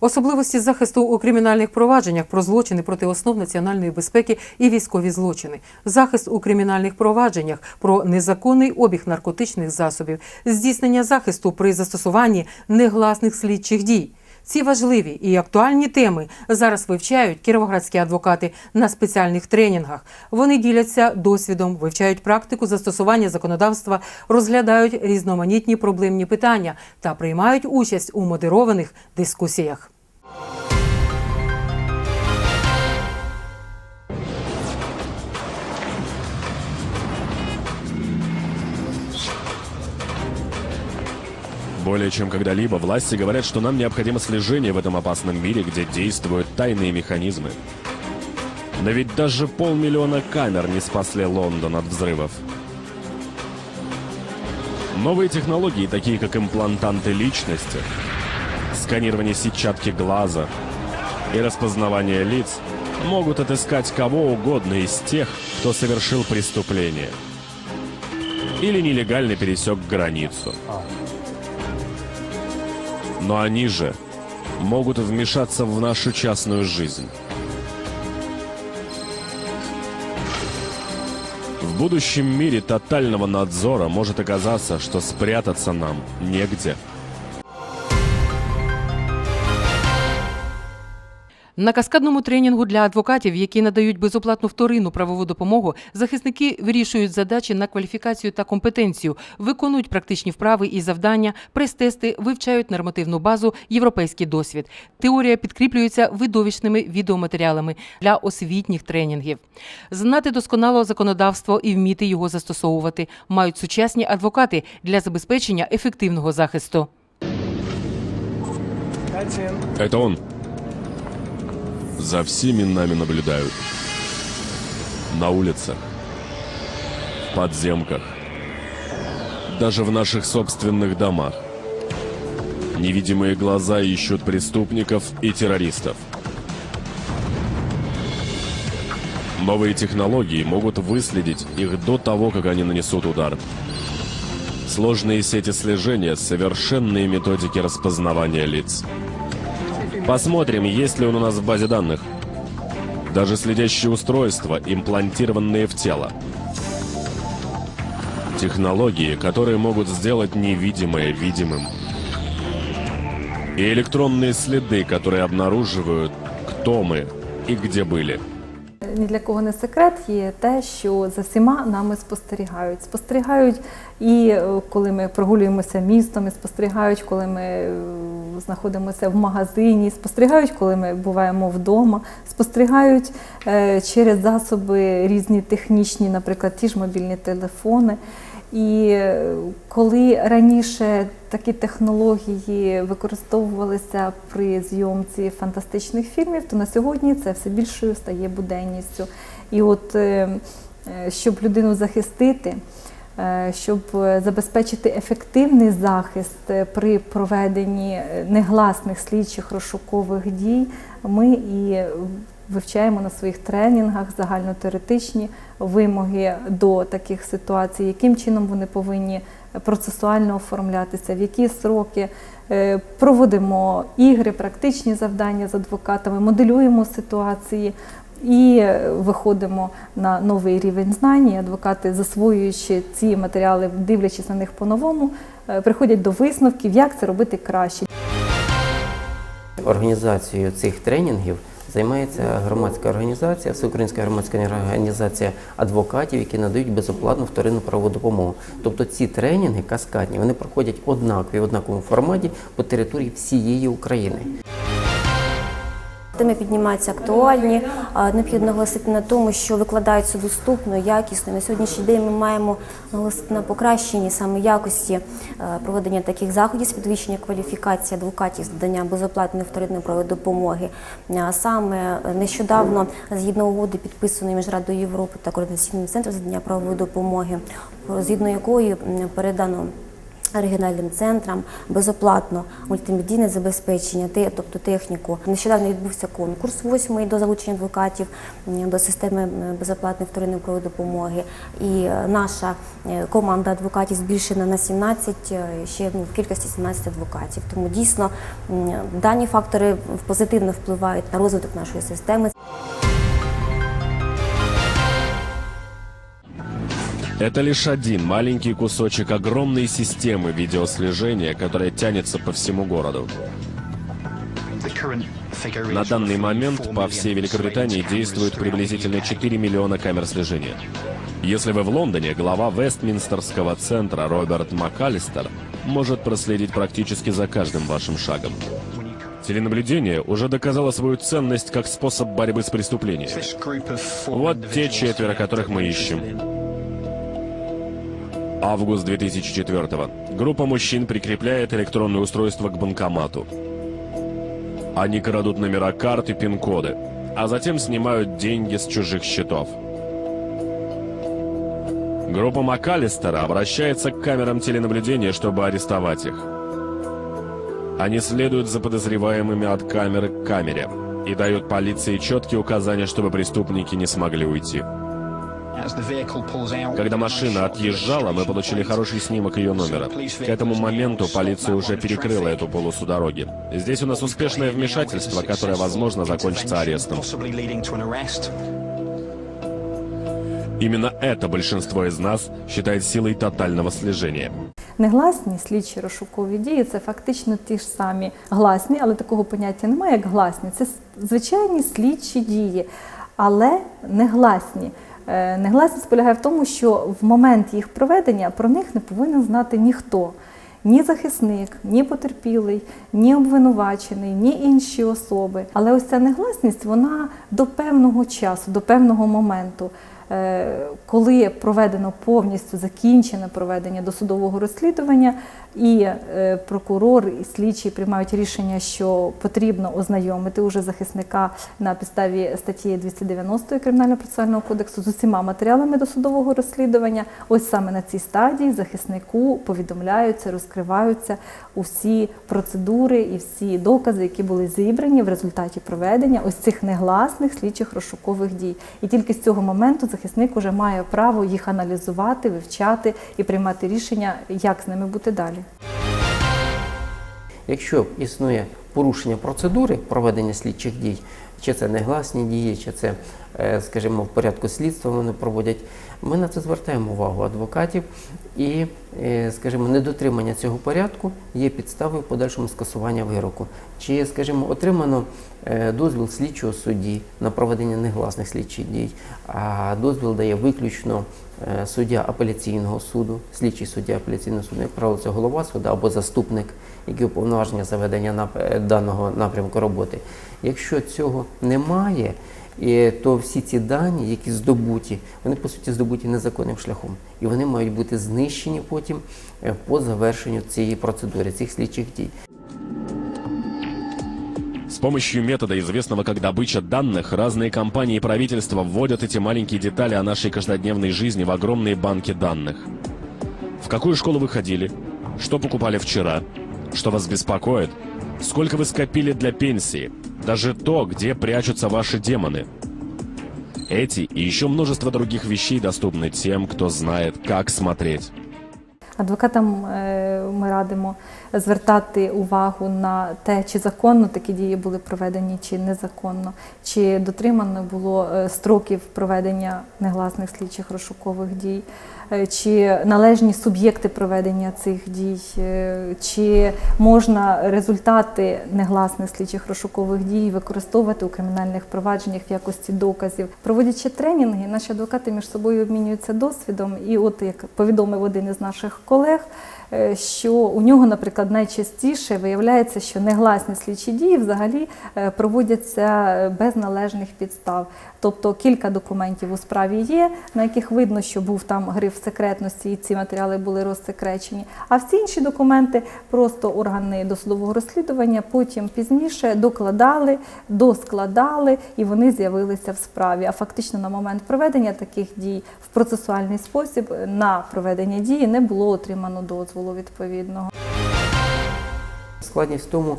Особливості захисту у кримінальних провадженнях про злочини проти основ національної безпеки і військові злочини, захист у кримінальних провадженнях про незаконний обіг наркотичних засобів, здійснення захисту при застосуванні негласних слідчих дій. Ці важливі і актуальні теми зараз вивчають кіровоградські адвокати на спеціальних тренінгах. Вони діляться досвідом, вивчають практику застосування законодавства, розглядають різноманітні проблемні питання та приймають участь у модерованих дискусіях. Более чем когда-либо власти говорят, что нам необходимо слежение в этом опасном мире, где действуют тайные механизмы. Но ведь даже полмиллиона камер не спасли Лондон от взрывов. Новые технологии, такие как имплантанты личности, сканирование сетчатки глаза и распознавание лиц, могут отыскать кого угодно из тех, кто совершил преступление или нелегально пересек границу. Но они же могут вмешаться в нашу частную жизнь. В будущем мире тотального надзора может оказаться, что спрятаться нам негде. На каскадному тренінгу для адвокатів, які надають безоплатну вторинну правову допомогу, захисники вирішують задачі на кваліфікацію та компетенцію, виконують практичні вправи і завдання, прес-тести, вивчають нормативну базу, європейський досвід. Теорія підкріплюється видовищними відеоматеріалами для освітніх тренінгів. Знати досконало законодавство і вміти його застосовувати мають сучасні адвокати для забезпечення ефективного захисту. Это он. За всеми нами наблюдают. На улицах, в подземках, даже в наших собственных домах. Невидимые глаза ищут преступников и террористов. Новые технологии могут выследить их до того, как они нанесут удар. Сложные сети слежения, совершенные методики распознавания лиц. Посмотрим, есть ли он у нас в базе данных. Даже следящие устройства, имплантированные в тело. Технологии, которые могут сделать невидимое видимым. И электронные следы, которые обнаруживают, кто мы и где были. Ні для кого не секрет є те, що за всіма нами спостерігають. Спостерігають і е, коли ми прогулюємося містом, і спостерігають, коли ми е, знаходимося в магазині, спостерігають, коли ми буваємо вдома, спостерігають е, через засоби різні технічні, наприклад, ті ж мобільні телефони. І е, коли раніше такі технології використовувалися при зйомці фантастичних фільмів, то на сьогодні це все більшою стає буденністю. І от е, щоб людину захистити, щоб е, забезпечити ефективний захист е, при проведенні е, негласних слідчих розшукових дій, ми і вивчаємо на своїх тренінгах загальнотеоретичні вимоги до таких ситуацій, яким чином вони повинні процесуально оформлятися, в які сроки. Е, Проводимо ігри, практичні завдання з адвокатами, моделюємо ситуації і виходимо на новий рівень знань. І Адвокати, засвоюючи ці матеріали, дивлячись на них по-новому, е, приходять до висновків, як це робити краще. Організацією цих тренінгів займається громадська організація, Всеукраїнська громадська організація адвокатів, які надають безоплатну вторинну правову допомогу. Тобто ці тренінги каскадні вони проходять однакові в однаковому форматі по території всієї України. Теми піднімаються актуальні. А, Необхідно наголосити на тому, що викладаються доступно, якісно. На сьогоднішній день ми маємо наголосити на покращенні саме якості е, проведення таких заходів з підвищення кваліфікації адвокатів з надання безоплатної вторинної правової допомоги. Саме е, нещодавно, згідно угоди, підписаної між Радою Європи та Координаційним центром з надання правової допомоги, згідно якої передано Регіональним центрам безоплатно мультимедійне забезпечення, тобто техніку. Нещодавно відбувся конкурс восьмий до залучення адвокатів до системи безоплатної вторинної допомоги. І е, наша е, команда адвокатів збільшена на 17, е, ще ну, в кількості 17 адвокатів. Тому дійсно дані фактори позитивно впливають на розвиток нашої системи. Это лишь один маленький кусочек огромной системы видеослежения, которая тянется по всему городу. На данный момент по всей Великобритании действует приблизительно 4 миллиона камер слежения. Если вы в Лондоне, глава Вестминстерского центра Роберт МакАлистер может проследить практически за каждым вашим шагом. Теленаблюдение уже доказало свою ценность как способ борьбы с преступлением. Вот те четверо, которых мы ищем. Август 2004 Группа мужчин прикрепляет электронное устройство к банкомату. Они крадут номера карт и пин-коды, а затем снимают деньги с чужих счетов. Группа МакАлистера обращается к камерам теленаблюдения, чтобы арестовать их. Они следуют за подозреваемыми от камеры к камере и дают полиции четкие указания, чтобы преступники не смогли уйти. Когда машина отъезжала, мы получили хороший снимок ее номера. К этому моменту полиция уже перекрыла эту полосу дороги. Здесь у нас успешное вмешательство, которое, возможно, закончится арестом. Именно это большинство из нас считает силой тотального слежения. Негласні слідчі розшукові дії це фактично ті ж самі гласні, але такого поняття немає, як гласні. Це с- звичайні слідчі дії, але негласні. Е, Негласність полягає в тому, що в момент їх проведення про них не повинен знати ніхто. Ні захисник, ні потерпілий, ні обвинувачений, ні інші особи. Але ось ця негласність вона до певного часу, до певного моменту. Е, коли проведено повністю закінчене проведення досудового розслідування, і е, прокурор і слідчий приймають рішення, що потрібно ознайомити уже захисника на підставі статті 290 Кримінального процесуального кодексу з усіма матеріалами досудового розслідування. Ось саме на цій стадії захиснику повідомляються, розкриваються усі процедури і всі докази, які були зібрані в результаті проведення ось цих негласних слідчих розшукових дій. І тільки з цього моменту захисник уже має право їх аналізувати, вивчати і приймати рішення, як з ними бути далі. Якщо існує порушення процедури проведення слідчих дій, чи це негласні дії, чи це, е, скажімо, в порядку слідства вони проводять, ми на це звертаємо увагу адвокатів і, е, скажімо, недотримання цього порядку є підставою подальшому скасування вироку. Чи, скажімо, отримано е, дозвіл слідчого судді на проведення негласних слідчих дій, а дозвіл дає виключно е, суддя апеляційного суду, слідчий суддя апеляційного суду, як правило, це голова суду або заступник, який уповноваження за ведення нап- е, даного напрямку роботи. Якщо цього немає, і то всі ці дані, які здобуті, вони по суті здобуті незаконним шляхом, і вони мають бути знищені потім е, по завершенню цієї процедури, цих слідчих дій. С помощью метода, известного как добыча данных, разные компании и правительства вводят эти маленькие детали о нашей каждодневной жизни в огромные банки данных. В какую школу вы ходили? Что покупали вчера? Что вас беспокоит? Сколько вы скопили для пенсии? Даже то, где прячутся ваши демоны. Эти и еще множество других вещей доступны тем, кто знает, как смотреть. Адвокатам е, ми радимо звертати увагу на те, чи законно такі дії були проведені, чи незаконно, чи дотримано було е, строків проведення негласних слідчих розшукових дій, е, чи належні суб'єкти проведення цих дій, чи можна результати негласних слідчих розшукових дій використовувати у кримінальних провадженнях в якості доказів. Проводячи тренінги, наші адвокати між собою обмінюються досвідом. І от як повідомив один із наших колег, що у нього, наприклад, найчастіше виявляється, що негласні слідчі дії взагалі е, проводяться без належних підстав. Тобто кілька документів у справі є, на яких видно, що був там гриф секретності, і ці матеріали були розсекречені. А всі інші документи просто органи досудового розслідування потім пізніше докладали, доскладали, і вони з'явилися в справі. А фактично на момент проведення таких дій в процесуальний спосіб на проведення дії не було отримано дозволу. Дозволу відповідного. Складність в тому,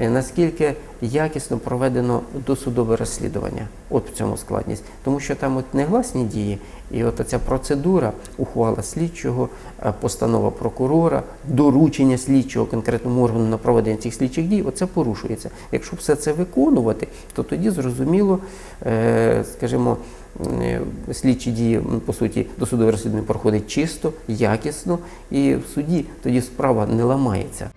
наскільки якісно проведено досудове розслідування. От в цьому складність. Тому що там от негласні дії, і от ця процедура, ухвала слідчого, е, постанова прокурора, доручення слідчого конкретному органу на проведення цих слідчих дій, оце порушується. Якщо все це виконувати, то тоді зрозуміло, е, скажімо, е, слідчі дії, по суті, досудове розслідування проходить чисто, якісно, і в суді тоді справа не ламається.